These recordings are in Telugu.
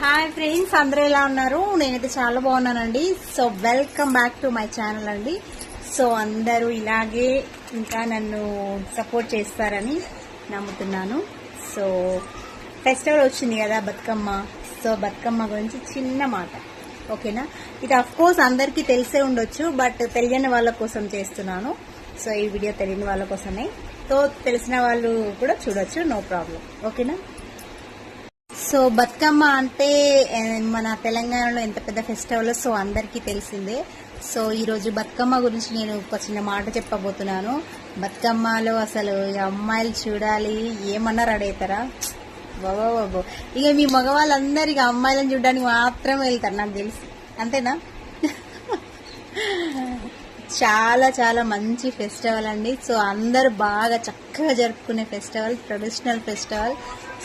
హాయ్ ఫ్రెండ్స్ అందరూ ఎలా ఉన్నారు? నేనైతే చాలా బాగున్నానండి. So welcome back to my channel అండి. సో అందరూ ఇలాగే ఇంకా నన్ను సపోర్ట్ చేస్తారని నమ్ముతున్నాను. సో ఫెస్టివల్ వచ్చింది కదా బతుకమ్మ. సో బతుకమ్మ గురించి చిన్న మాట. ఓకేనా ఇది అఫ్ కోర్స్ అందరికీ తెలిసే ఉండొచ్చు బట్ తెలియని వాళ్ళ కోసం చేస్తున్నాను. సో ఈ వీడియో తెలియని వాళ్ళ కోసమే. సో తెలిసిన వాళ్ళు కూడా చూడొచ్చు నో ప్రాబ్లం ఓకేనా సో బతుకమ్మ అంటే మన తెలంగాణలో ఎంత పెద్ద ఫెస్టివల్ సో అందరికీ తెలిసిందే. సో ఈ రోజు బతుకమ్మ గురించి నేను ఒక చిన్న మాట చెప్పబోతున్నాను. బతుకమ్మలో అసలు అమ్మాయిలు చూడాలి ఏమన్నా రెడీ అవుతారా బాబా బాబో ఇక మీ మగవాళ్ళందరూ ఇక అమ్మాయిలను చూడడానికి మాత్రమే వెళ్తారు నాకు తెలిసి. అంతేనా? చాలా చాలా మంచి ఫెస్టివల్ అండి. సో అందరు బాగా చక్కగా జరుపుకునే ఫెస్టివల్ ట్రెడిషనల్ ఫెస్టివల్.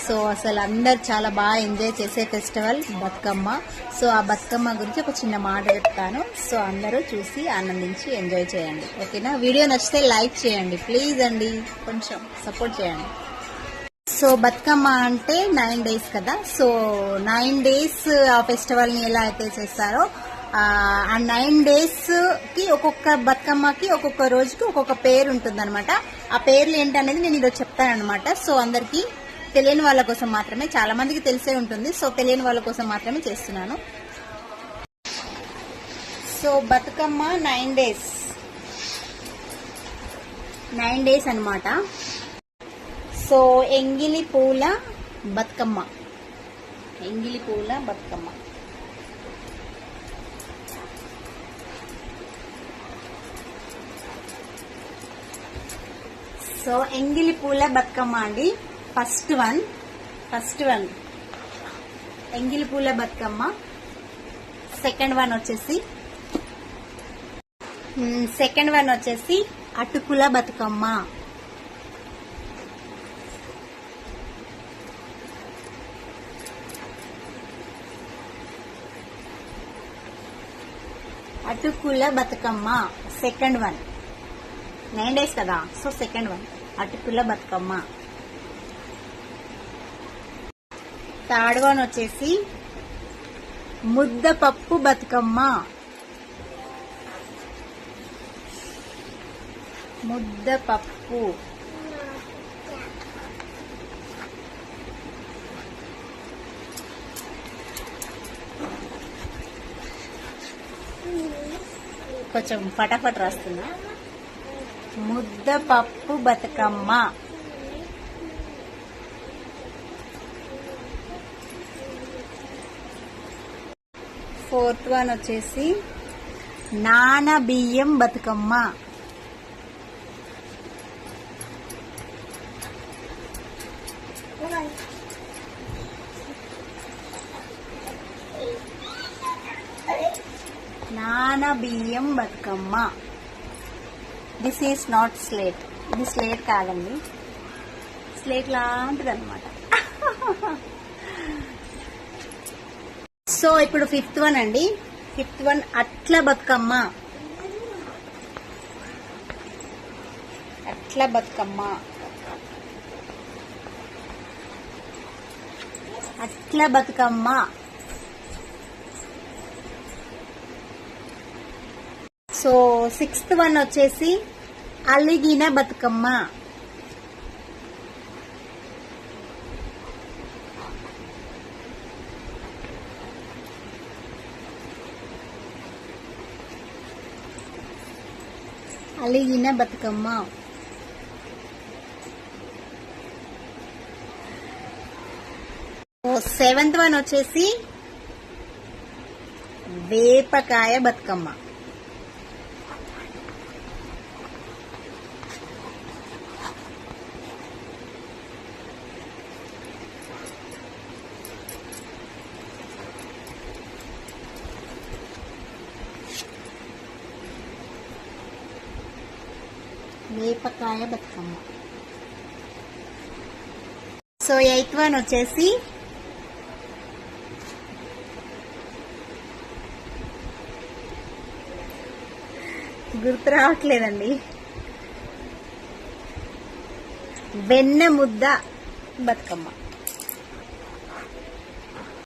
సో అసలు అందరు చాలా బాగా ఎంజాయ్ చేసే ఫెస్టివల్ బతుకమ్మ. సో ఆ బతుకమ్మ గురించి ఒక చిన్న మాట చెప్తాను. సో అందరూ చూసి ఆనందించి ఎంజాయ్ చేయండి. ఓకేనా? వీడియో నచ్చితే లైక్ చేయండి. ప్లీజ్ అండి. కొంచెం సపోర్ట్ చేయండి. సో బతుకమ్మ అంటే నైన్ డేస్ కదా. సో నైన్ డేస్ ఆ ఫెస్టివల్ని ఎలా అయితే చేస్తారో ఆ, నైన్ డేస్కి ఒక్కొక్క బతుకమ్మకి ఒక్కొక్క రోజుకి ఒక్కొక్క పేరు ఉంటుంది ఆ పేర్లు ఏంటనేది నేను ఈరోజు చెప్తానమాట సో అందరికి తెలియని వాళ్ళ కోసం మాత్రమే చాలా మందికి తెలిసే ఉంటుంది. సో తెలియని వాళ్ళ కోసం మాత్రమే చేస్తున్నాను. So Bathukamma nine days nine days అన్నమాట. సో ఎంగిలి పూల బతుకమ్మ. ఎంగిలి పూల బతుకమ్మ. సో ఎంగిలి పూల బతుకమ్మ అండి. ఫస్ట్ వన్ ఫస్ట్ వన్ ఎంగిలి పూల బతుకమ్మ. సెకండ్ వన్ వచ్చేసి సెకండ్ వన్ వచ్చేసి అటుకుల బతుకమ్మ. అటుకుల Bathukamma. Second one nine days కదా? సో సెకండ్ వన్ అటుకుల బతుకమ్మ. థర్డ్ వన్ వచ్చేసి ముద్దపప్పు బతుకమ్మ. ముద్దపప్పు. కొంచెం ఫటాఫట్ రాస్తున్నా. ముద్దపప్పు బతుకమ్మ. ఫోర్త్ వన్ వచ్చేసి నాన బియ్యం బతుకమ్మ. నాన బియ్యం Bathukamma. This is not slate ఇది స్లేట్ కాదండి. స్లేట్ లాంటిది అనమాట సో ఇప్పుడు ఫిఫ్త్ వన్ అండి. ఫిఫ్త్ వన్ అట్ల బతుకమ్మ. అట్ల బతుకమ్మ. అట్ల బతుకమ్మ. సో సిక్స్త్ వన్ వచ్చేసి అలిగిన బతుకమ్మ. అలిగిన బతుకమ్మ. సెవెంత్ వన్ వచ్చేసి వేపకాయ బతుకమ్మ. వేపకాయ బతుకమ్మ సో ఎయిత్ వన్ వచ్చేసి గుర్తు రావట్లేదండి. వెన్న ముద్ద బతుకమ్మ.